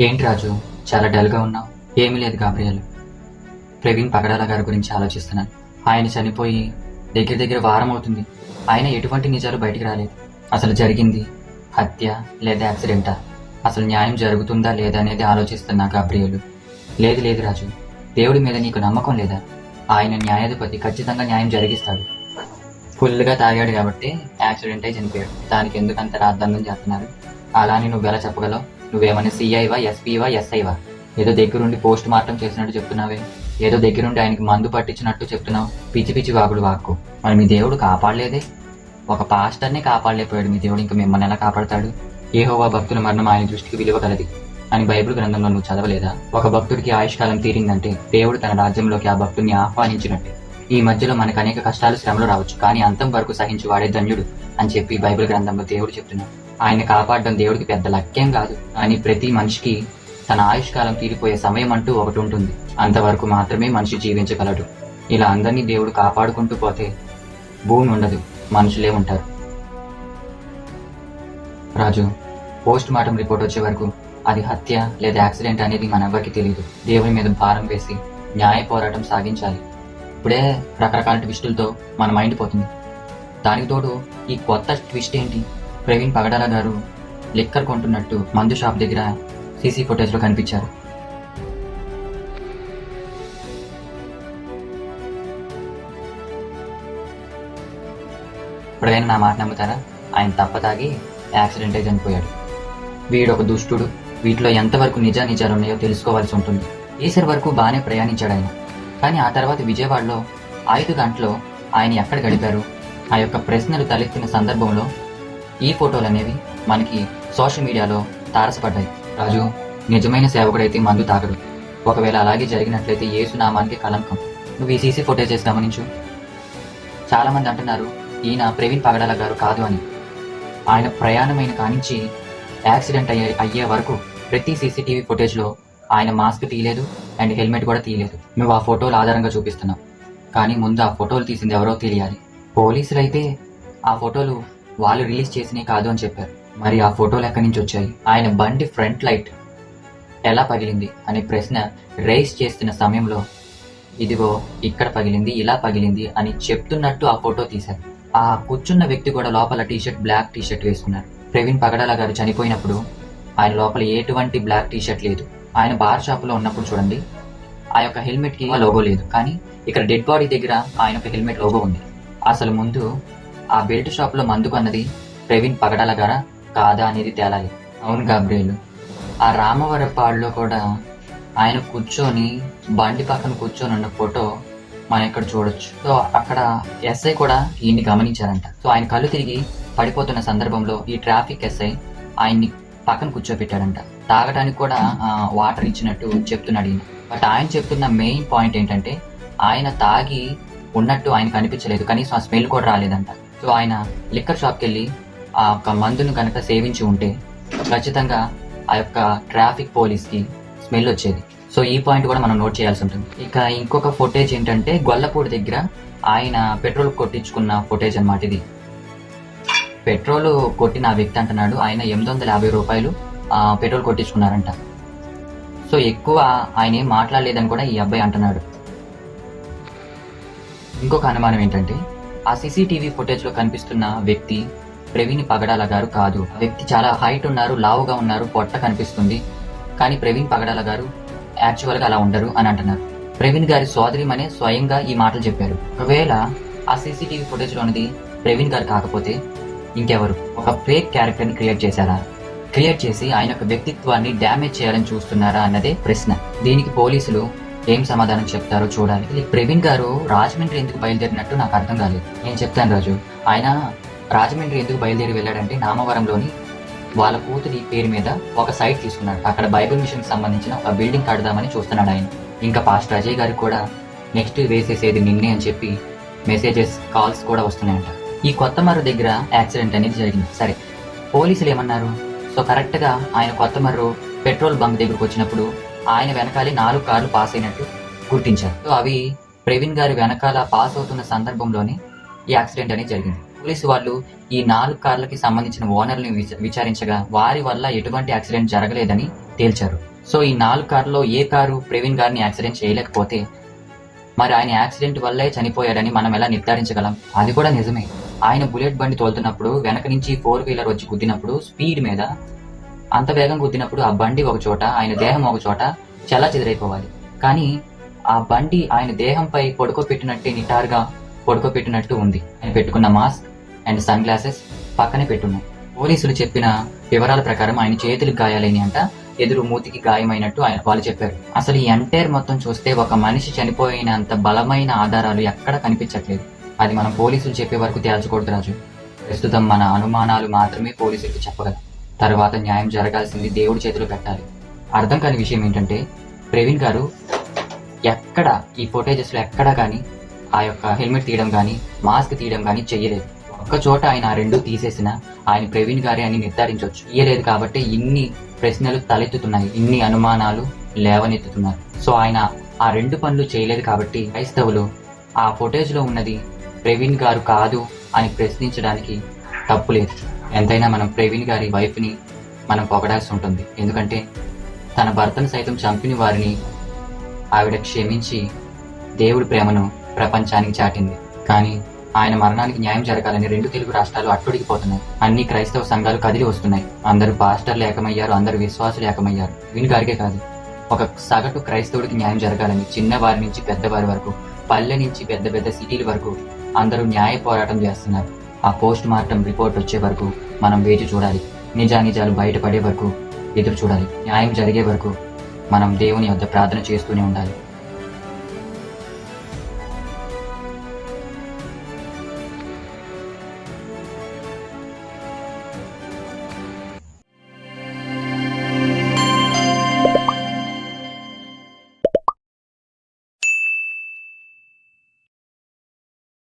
ఏంటి రాజు చాలా డల్గా ఉన్నావు? ఏమీ లేదు గాబ్రియల్. ప్రవీణ్ పగడాల గారి గురించి ఆలోచిస్తున్నాను ఆయన చనిపోయి దగ్గర దగ్గర వారం అవుతుంది. ఆయన ఎటువంటి నిజాలు బయటికి రాలేదు. అసలు జరిగింది హత్య లేదా యాక్సిడెంటా? అసలు న్యాయం జరుగుతుందా లేదా అనేది ఆలోచిస్తున్నా గాబ్రియలు. లేదు లేదు రాజు. దేవుడి మీద నీకు నమ్మకం లేదా? ఆయన న్యాయాధిపతి ఖచ్చితంగా న్యాయం జరిగిస్తాడు. ఫుల్గా తాగాడు కాబట్టి యాక్సిడెంట్ అయి చనిపోయాడు. దానికి ఎందుకంత రాద్దందం చేస్తున్నారు? అలా అని నువ్వు ఎలా చెప్పగలవు? నువ్వేమైనా సిఐవా ఎస్పీవా ఎస్ఐవా ఏదో దగ్గరుండి పోస్ట్ మార్టం చేసినట్టు చెప్తున్నావే. ఏదో దగ్గరుండి ఆయనకి మందు పట్టించినట్టు చెప్తున్నావు. పిచ్చి పిచ్చి వాగుడు వాక్కు. మరి మీ దేవుడు కాపాడలేదే? ఒక పాస్టర్ని కాపాడలేకపోయాడు మీ దేవుడు ఇంకా మిమ్మల్ని ఎలా కాపాడతాడు? ఏహోవా భక్తుల మరణం ఆయన దృష్టికి విలువ కలది అని బైబిల్ గ్రంథంలో నువ్వు చదవలేదా? ఒక భక్తుడికి ఆయుష్కాలం తీరిందంటే దేవుడు తన రాజ్యంలోకి ఆ భక్తుడిని ఆహ్వానించినట్టు. ఈ మధ్యలో మనకు అనేక కష్టాలు శ్రమలు రావచ్చు కానీ అంతం వరకు సహించి వాడే ధన్యుడు అని చెప్పి బైబిల్ గ్రంథంలో దేవుడు చెప్తున్నాడు. ఆయన కాపాడడం దేవుడికి పెద్ద లక్ష్యం కాదు. అని ప్రతి మనిషికి తన ఆయుష్కాలం తీరిపోయే సమయం అంటూ ఒకటి ఉంటుంది. అంతవరకు మాత్రమే మనిషి జీవించగలడు. ఇలా అందరినీ దేవుడు కాపాడుకుంటూ పోతే భూమి ఉండదు. మనుషులే ఉంటారు. రాజు పోస్ట్ మార్టం రిపోర్ట్ వచ్చే వరకు అది హత్య లేదా యాక్సిడెంట్ అనేది మనెవ్వరికి తెలియదు దేవుని మీద భారం వేసి న్యాయ పోరాటం సాగించాలి. ఇప్పుడే రకరకాల ట్విస్టులతో మన మైండ్ పోతుంది. దానికి తోడు ఈ కొత్త ట్విస్ట్ ఏంటి? ప్రవీణ్ పగడాల గారు లిక్కర్ కొంటున్నట్టు మందు షాప్ దగ్గర సీసీ ఫుటేజ్లో కనిపించారు. ప్రవీణ్ నా మాట నమ్ముతారా? ఆయన తప్ప తాగి యాక్సిడెంట్ అయి చనిపోయాడు వీడు ఒక దుష్టుడు. వీటిలో ఎంతవరకు నిజా నిజాలు ఉన్నాయో తెలుసుకోవాల్సి ఉంటుంది. ఈసరి వరకు బాగానే ప్రయాణించాడు ఆయన. కానీ ఆ తర్వాత విజయవాడలో ఐదు గంటలో ఆయన ఎక్కడ గడిపారు? ఆ యొక్క ప్రశ్నలు తలెత్తిన సందర్భంలో ఈ ఫోటోలు అనేవి మనకి సోషల్ మీడియాలో తారసపడ్డాయి. రాజు నిజమైన సేవకుడైతే మందు తాగడు. ఒకవేళ అలాగే జరిగినట్లయితే యేసు నామానికి కలంకం. నువ్వు ఈ సీసీ ఫుటేజెస్ గమనించు. చాలామంది అంటున్నారు ఈయన ప్రవీణ్ పగడాల గారు కాదు అని. ఆయన ప్రయాణమైన కానించి యాక్సిడెంట్ అయ్యే అయ్యే వరకు ప్రతి సీసీటీవీ ఫుటేజ్లో ఆయన మాస్క్ తీయలేదు అండ్ హెల్మెట్ కూడా తీయలేదు. నువ్వు ఆ ఫోటోలు ఆధారంగా చూపిస్తున్నావు. కానీ ముందు ఆ ఫోటోలు తీసింది ఎవరో తెలియాలి. పోలీసులు అయితే ఆ ఫోటోలు వాళ్ళు రిలీజ్ చేసినవి కాదు అని చెప్పారు. మరి ఆ ఫోటోలు ఎక్కడి నుంచి వచ్చాయి. ఆయన బండి ఫ్రంట్ లైట్ ఎలా పగిలింది అనే ప్రశ్న రైస్ చేస్తున్న సమయంలో ఇదిగో ఇక్కడ పగిలింది ఇలా పగిలింది అని చెప్తున్నట్టు ఆ ఫోటో తీశారు. ఆ కూర్చున్న వ్యక్తి కూడా లోపల టీషర్ట్ బ్లాక్ టీషర్ట్ వేసుకున్నారు. ప్రవీణ్ పగడాల గారు చనిపోయినప్పుడు ఆయన లోపల ఎటువంటి బ్లాక్ టీషర్ట్ లేదు. ఆయన బార్ షాప్లో ఉన్నప్పుడు చూడండి ఆ యొక్క హెల్మెట్కి లోగో లేదు. కానీ ఇక్కడ డెడ్ బాడీ దగ్గర ఆయన యొక్క హెల్మెట్ లోగో ఉంది. అసలు ముందు ఆ బెల్ట్ షాప్లో మందు కొన్నది ప్రవీణ్ పగడాల గారా? కాదా అనేది తేలాలి. అవును గాబ్రియలు. ఆ రామవరపాడులో కూడా ఆయన కూర్చొని బండి పక్కన కూర్చొని ఉన్న ఫోటో మనం ఇక్కడ చూడొచ్చు. సో అక్కడ ఎస్ఐ కూడా ఈయన్ని గమనించారంట. సో ఆయన కళ్ళు తిరిగి పడిపోతున్న సందర్భంలో ఈ ట్రాఫిక్ ఎస్ఐ ఆయన్ని పక్కన కూర్చోబెట్టాడంట. తాగడానికి కూడా వాటర్ ఇచ్చినట్టు చెప్తున్నాడు ఈయన. బట్ ఆయన చెప్తున్న మెయిన్ పాయింట్ ఏంటంటే ఆయన తాగి ఉన్నట్టు ఆయన కనిపించలేదు కనీసం ఆ స్మెల్ కూడా రాలేదంట. సో ఆయన లిక్కర్ షాప్కి వెళ్ళి ఆ యొక్క మందును కనుక సేవించి ఉంటే ఖచ్చితంగా ఆ యొక్క ట్రాఫిక్ పోలీస్కి స్మెల్ వచ్చేది. సో ఈ పాయింట్ కూడా మనం నోట్ చేయాల్సి ఉంటుంది. ఇక ఇంకొక ఫుటేజ్ ఏంటంటే గొల్లపూడి దగ్గర ఆయన పెట్రోల్ కొట్టించుకున్న ఫుటేజ్ అన్నమాట ఇది. పెట్రోల్ కొట్టిన ఆ వ్యక్తి అంటున్నాడు ఆయన ఎనిమిది వందల యాభై రూపాయలు పెట్రోల్ కొట్టించుకున్నారంట. సో ఎక్కువ ఆయన ఏం మాట్లాడలేదని కూడా ఈ అబ్బాయి అంటున్నాడు. ఇంకొక అనుమానం ఏంటంటే ఆ సీసీటీవీ ఫుటేజ్లో కనిపిస్తున్న వ్యక్తి ప్రవీణ్ పగడాల గారు కాదు. వ్యక్తి చాలా హైట్ ఉన్నారు లావుగా ఉన్నారు పొట్ట కనిపిస్తుంది. కానీ ప్రవీణ్ పగడాల గారు యాక్చువల్గా అలా ఉండరు అని అంటున్నారు. ప్రవీణ్ గారి సోదరిమనే స్వయంగా ఈ మాటలు చెప్పారు. ఒకవేళ ఆ సీసీటీవీ ఫుటేజ్ లోనిది ప్రవీణ్ గారు కాకపోతే ఇంకెవరు? ఒక ఫేక్ క్యారెక్టర్ని క్రియేట్ చేశారా? క్రియేట్ చేసి ఆయన యొక్క వ్యక్తిత్వాన్ని డ్యామేజ్ చేయాలని చూస్తున్నారా అన్నదే ప్రశ్న. దీనికి పోలీసులు ఏం సమాధానం చెప్తారో చూడాలి ఇది ప్రవీణ్ గారు రాజమండ్రి ఎందుకు బయలుదేరినట్టు నాకు అర్థం కాలేదు. నేను చెప్తాను రాజు. ఆయన రాజమండ్రి ఎందుకు బయలుదేరి వెళ్ళాడంటే నామవరంలోని వాళ్ళ కూతురి పేరు మీద ఒక సైట్ తీసుకున్నాడు. అక్కడ బైబిల్ మిషన్కి సంబంధించిన ఒక బిల్డింగ్ కడదామని చూస్తున్నాడు ఆయన. ఇంకా పాస్టర్ అజయ్ గారికి కూడా నెక్స్ట్ వేసేసేది నిన్నే అని చెప్పి మెసేజెస్ కాల్స్ కూడా వస్తున్నాయంట. ఈ కొత్త మర్రు దగ్గర యాక్సిడెంట్ అనేది జరిగింది. సరే పోలీసులు ఏమన్నారు? సో కరెక్ట్గా ఆయన కొత్త మర్రు పెట్రోల్ బంక్ దగ్గరకు వచ్చినప్పుడు ఆయన వెనకాలే నాలుగు కార్లు పాస్ అయినట్టు గుర్తించారు. సో అవి ప్రవీణ్ గారి వెనకాల పాస్ అవుతున్న సందర్భంలోనే ఈ యాక్సిడెంట్ అనేది జరిగింది. పోలీసు వాళ్ళు ఈ నాలుగు కార్లకి సంబంధించిన ఓనర్ని విచారించగా వారి వల్ల ఎటువంటి యాక్సిడెంట్ జరగలేదని తేల్చారు. సో ఈ నాలుగు కార్లో ఏ కారు ప్రవీణ్ గారిని యాక్సిడెంట్ చేయలేకపోతే మరి ఆయన యాక్సిడెంట్ వల్లే చనిపోయాడని మనం ఎలా నిర్ధారించగలం? అది కూడా నిజమే. ఆయన బుల్లెట్ బండి తోలుతున్నప్పుడు వెనక నుంచి ఫోర్ వీలర్ వచ్చి గుద్దినప్పుడు స్పీడ్ మీద అంత వేగం గుద్దినప్పుడు ఆ బండి ఒక చోట ఆయన దేహం ఒక చోట చలా చెదిరైపోవాలి. కానీ ఆ బండి ఆయన దేహంపై పడుకోపెట్టినట్టే నిటారుగా పడుకోపెట్టినట్టు ఉంది. ఆయన పెట్టుకున్న మాస్క్ అండ్ సన్ గ్లాసెస్ పక్కనే పెట్టున్నాయి పోలీసులు చెప్పిన వివరాల ప్రకారం ఆయన చేతులకు గాయాలని అంట ఎదురు మూతికి గాయమైనట్టు ఆయన వాళ్ళు చెప్పారు. అసలు ఈ ఎంటైర్ మొత్తం చూస్తే ఒక మనిషి చనిపోయినంత బలమైన ఆధారాలు ఎక్కడ కనిపించట్లేదు. అది మనం పోలీసులు చెప్పే వరకు తేల్చకూడదు రాజు. ప్రస్తుతం మన అనుమానాలు మాత్రమే పోలీసులకు చెప్పగలం. తర్వాత న్యాయం జరగాల్సింది దేవుడి చేతిలో పెట్టాలి. అర్థం కాని విషయం ఏంటంటే ప్రవీణ్ గారు ఎక్కడ ఈ ఫోటేజెస్లో ఎక్కడ ఎక్కడా కానీ ఆ యొక్క హెల్మెట్ తీయడం కానీ మాస్క్ తీయడం కానీ చెయ్యలేదు. ఒక్క చోట ఆయన ఆ రెండు తీసేసిన ఆయన ప్రవీణ్ గారే అని నిర్ధారించవచ్చు ఇయ్యలేదు కాబట్టి ఇన్ని ప్రశ్నలు తలెత్తుతున్నాయి ఇన్ని అనుమానాలు లేవనెత్తుతున్నారు. సో ఆయన ఆ రెండు పనులు చేయలేదు కాబట్టి క్రైస్తవులు ఆ ఫోటేజ్లో ఉన్నది ప్రవీణ్ గారు కాదు అని ప్రశ్నించడానికి తప్పు లేదు. ఎంతైనా మనం ప్రవీణ్ గారి వైఫ్ని మనం పొగడాల్సి ఉంటుంది. ఎందుకంటే తన భర్తను సైతం చంపిన వారిని ఆవిడ క్షమించి దేవుడి ప్రేమను ప్రపంచానికి చాటింది. కానీ ఆయన మరణానికి న్యాయం జరగాలని రెండు తెలుగు రాష్ట్రాలు అట్టుడికిపోతున్నాయి అన్ని క్రైస్తవ సంఘాలు కదిలి వస్తున్నాయి. అందరూ పాస్టర్లు ఏకమయ్యారు అందరూ విశ్వాసులు ఏకమయ్యారు. వీని గారికే కాదు ఒక సగటు క్రైస్తవుడికి న్యాయం జరగాలని చిన్నవారి నుంచి పెద్దవారి వరకు పల్లె నుంచి పెద్ద పెద్ద సిటీల వరకు అందరూ న్యాయ పోరాటం చేస్తున్నారు. ఆ పోస్ట్ మార్టం రిపోర్ట్ వచ్చే వరకు మనం వేచి చూడాలి. నిజానిజాలు బయటపడే వరకు ఎదురు చూడాలి. న్యాయం జరిగే వరకు మనం దేవుని వద్ద ప్రార్థన చేస్తూనే ఉండాలి.